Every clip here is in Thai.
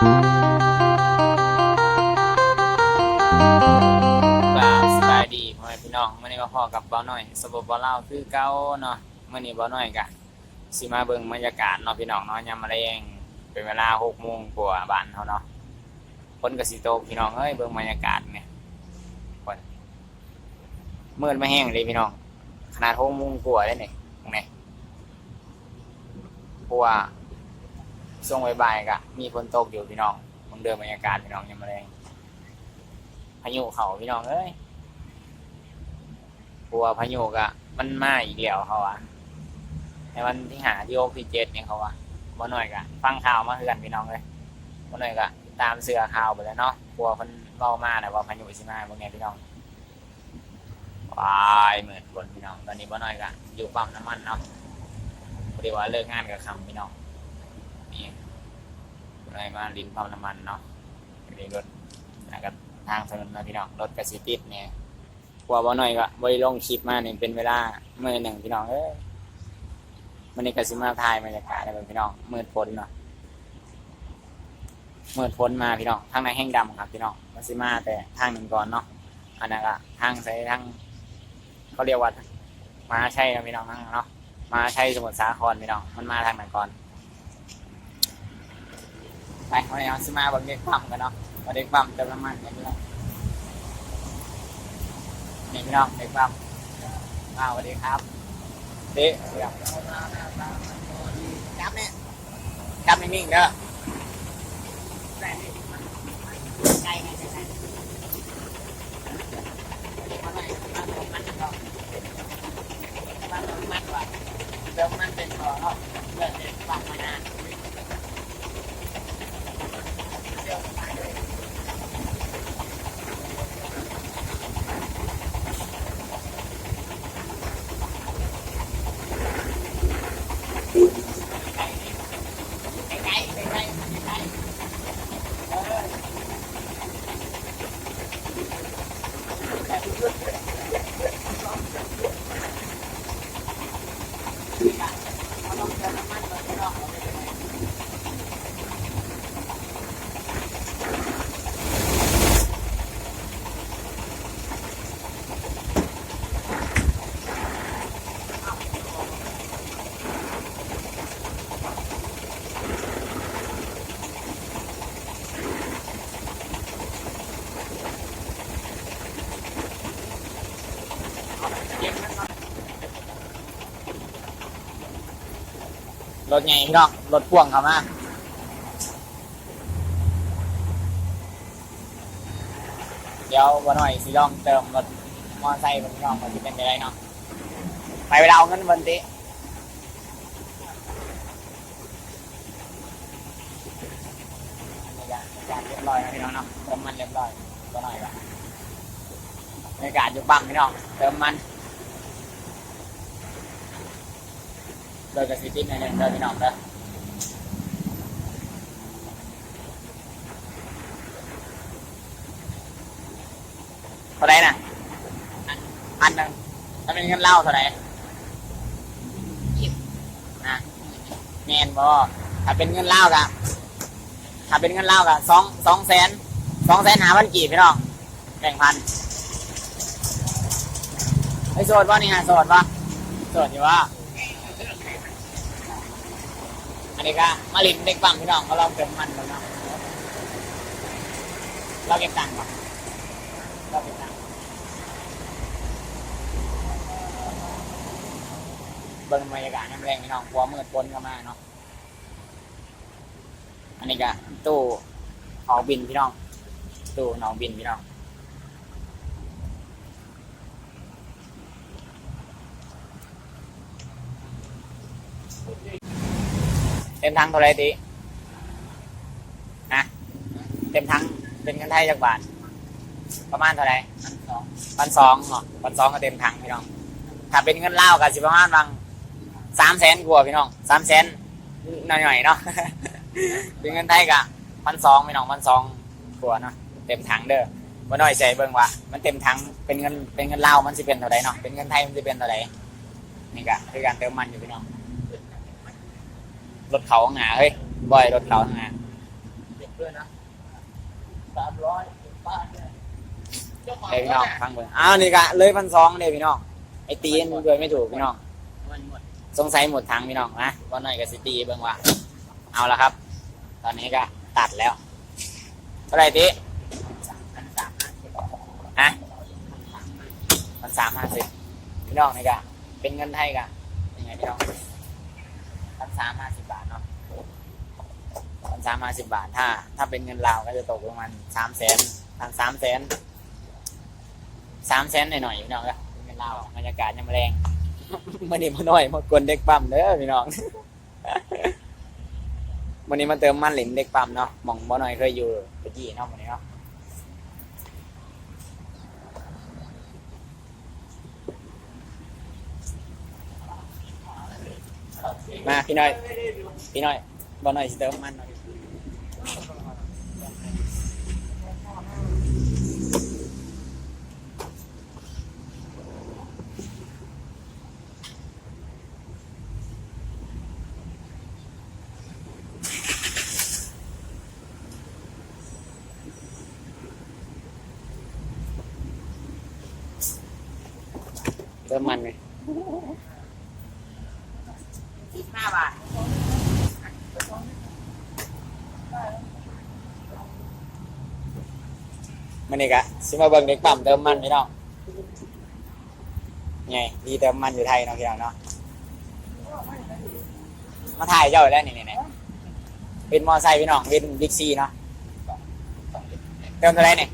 กราบสบายดีพ่อแม่พี่น้องมื่อนี้มาพอกับเบาหน่อยสบบเบาเล่าคือเก้าเนาะมื่อนี้เบาหน่อยกะสิมาเบิ่งบรรยากาศเนาะพี่น้องเนาะยามมะเร็งเป็นเวลาหกโมงกว่าบ้านเขาเนาะคนกสิโตพี่น้องเอ้ยเบิ่งบรรยากาศเนี่ยคนมืดไม่แห้งเลยพี่น้อง ขนาดหกโมงกว่าเลยเนี่ยตรงไหนเพราะว่า ช่วงบ่ายๆกะมีฝนตกอยู่พี่น้องมึงเดินบรรยากาศพี่น้องยามมะเร็งพายุเขาพี่น้องเอ้ยกลัวพายุกะมันมาอีกแล้วเขาอะในวันที่หาที่โอพีเจ็ดเนี่ยเขาอะบ่หน่อยกะฟังข่าวมาคือกันพี่น้องเลยบ่หน่อยกะตามเสือข่าวไปแล้วเนาะกลัวมันเล่ามานะว่าพายุสิมาบางไงพี่น้องวายเหมือนฝนพี่น้อง ตอนนี้บ่หน่อยกะอยู่ปั๊มน้ำมันเนาะพอดีว่าเลิกงานกับคำพี่น้อง นี่บ่หน่อยมาลิ้นปั๊มน้ำมันเนาะเรียรถนะครับทางถนนนะพี่น้องรถกระสิติดเนี่ยกลัวบ่หน่อยก็บ่ได้ลงคลิปมาเนี่ยเป็นเวลาเมื่อหนึ่งพี่น้องเอ้ยมันนี้กสิมาถ่ายบรรยากาศให้เบิ่งพี่น้องมืดฝนเนาะมืดฝนมาพี่น้องทางในแห้งดำครับพี่น้องมันสิมาแต่ทางหนึ่งก่อนเนาะอันนั้นก็ทางใส่ทางเขาเรียกว่ามาใช่นะพี่น้องเนาะมาใช่สมุทรสาครพี่น้องมันมาทางไหนก่อน ไปวันนี้เราสิมาบิ่งเด็กปั๊มกันเนาะมาเด็กปั๊มเติมน้ำมันเนี่ยพี่น้องนี่พี่น้องเด็กปั๊มอ้าสวัสดีครับเด็กเดี๋ยวจับเนี่ยจับนิ่งๆเด้อใกล้ใกล้ใกล้มาหน่อยมาตรงมันเป็นก่อเนาะเลิกเด็กปั๊มมานาน ไกลๆไกลๆไกลๆไกลๆเออเอาลองเติมน้ำมันก่อนพี่น้องเอาไปเลยเย็นมันก่อน รถไงพี่น้องรถพ่วงเขามาเดี๋ยววันหน่อยสิลองเติมรถมอเตอร์ไซค์พี่น้องมันจะเป็นยังไงเนาะไปเวลาเอาเงินวันติบรรยากาศเรียบร้อยนะพี่น้องเนาะเติมมันเรียบร้อยวันหน่อยละบรรยากาศอยู่บังพี่น้องเติมมัน โดยกระสิติดในเรื่องเดินพี่น้องเด้อเท่าไหรน่ะอันอันหนึ่งถ้าเป็นเงินเหล้าเท่าไหรนะแมนบอถ้าเป็นเงินเหล้ากะถ้าเป็นเงินเหล้ากะสองสองแสนสองแสนหาพันกี่พี่น้องแบ่งพันไอ้โสดวะนี่ฮะโสดวะโสดอยู่วะ อันนี้ก็มาลินเด็กบังพี่น้องเขาลองเติมมันกันเนาะเราเก็บตังค์ก่อนเราเก็บตังค์เบิ่งบรรยากาศน้ำแรงพี่น้องกลัวมืดปนก็มาเนาะอันนี้ก็ตู้ออกบินพี่น้อง ตู้หนองบินพี่น้อง เต็มทั้งเท่าไรตีนะเต็มทั้งเป็นเงินไทยจากบาท ประมาณเท่าไรพันสองเหรอพันสองก็เต็มทั้งพี่น้อง ถ้าเป็นเงินเล่าก็สิประมาณบางสามแสนกว่าพี่น้องสามแสนหน่อยๆเนาะเป็นเงินไทยก็พันสองพี่น้องพันสองกว่าเนาะเต็มถังเด้อว่าน้อยใจเบิ่งว่า มันเต็มถังเป็นเงินเป็นเงินเล่ามันสิเป็นเท่าไรเนาะเป็นเงินไทยมันสิเป็นเท่าไรนี่ก็คือการเติมมันอยู่พี่น้อง รถเขาหงาเฮ้ยบ่อยรถเขาหงาด้วยนะสามร้อยป้าเนี่ยเดี๋ยวพี่น้องฟังเบิ่งอ้าวนี่กะเลยพันสองเดี๋ยวพี่น้องไอ้ตีนเกินไม่ถูกพี่น้องมันหมดสงสัยหมดทางพี่น้องนะว่าหน่อยกับซิตี้เบิ่งว่าเอาละครับ ตอนนี้ก็ตัดแล้วเท่าไหร่ตีพันสามห้าสิบฮะมันสามห้าสิบพี่น้องนี่กะเป็นเงินไทยกะยังไงพี่น้อง พันสามห้าสิบบาทเนาะพันสามห้าสิบบาท ถ้า ถ้าเป็นเงินลาวก็จะตกประมาณสามแสนพันสามแสนสามแสนหน่อยๆพี่น้องก็เป็นเงินลาวบรรยากาศยังแรงมันนี่มาหน่อยมากวนเด็กปั๊มเด้อพี่น้องวันนี้มาเติมมันหลินเด็กปั๊มเนาะมองบ่หน่อยเคยอยู่ตะกี้เนาะวันนี้เนาะ มาพี่น้อย พี่น้อยบ่หน่อยสิเติมมันหน่อยเติมมันเลย สิบห้าบาท มันนี่กะสิมาเบิ่งเด็กปั๊มเติมมันพี่น้องไงดีเติมมันอยู่ไทยเนาะพี่น้องเนาะมาถ่ายเจ้าอยู่แล้วนี่นี่นี่เป็นมอไซค์พี่น้องเป็นบิ๊กซีเนาะเติมเท่าไรเนี่ย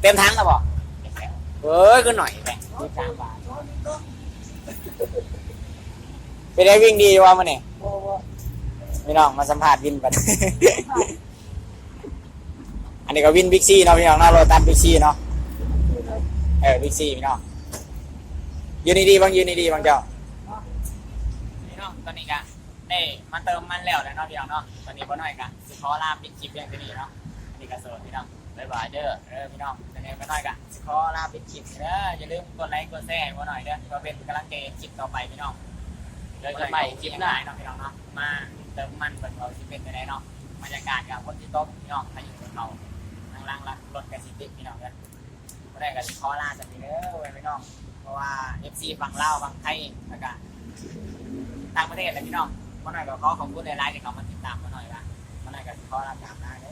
เต็มทั้งแล้วบอกเอ้ยก็หน่อยแบ่งยี่สามบาทไปได้วิ่งดีว่ามันนี่พี่น้องมาสัมภาษณ์วินกัน อันนี้ก็วินบิ๊กซีเนาะพี่น้องเนาะโรตัสบิ๊กซีเนาะเออบิ๊กซีพี่น้องยืนดีๆบางยืนดีๆบางเจ้าพี่น้องตอนนี้ก็ได้มาเติมมันแล้วแหละเนาะพี่น้องเนาะตอนนี้พ่หน่อยก็สิขอลาปิดคลิปอย่างนี้เนาะอันนี้ก็สวัสดีพี่น้องบ๊ายบายเด้อเออพี่น้องตอนนี้พ่หน่อยก็สิขอลาปิดคลิปเด้ออย่าลืมกดไลค์กดแชร์ให้พ่หน่อยเด้อเพื่อเป็นกำลังใจคลิปต่อไปพี่น้องเจอกันใหม่คลิปหน้าเนาะพี่น้องเนาะมาเติมมันเปิดเราสิเป็นไปได้เนาะบรรยากาศกับคนที่โต๊ะพี่น้องถ้าอยู่บเขา ทางล่างรักรถกับสิติพี่น้องกันก็ได้กับสิคอลาจากนี้เด้อไว้พี่น้อง เพราะว่าเอฟซีฝั่งลาวฝั่งไทยแล้วก็ต่างประเทศเลยพี่น้องมาหน่อยก็ขอขอบคุณหลายๆที่เขามาติดตามมาหน่อยว่ามาหน่อยก็ขอลาจากหน้าเด้อ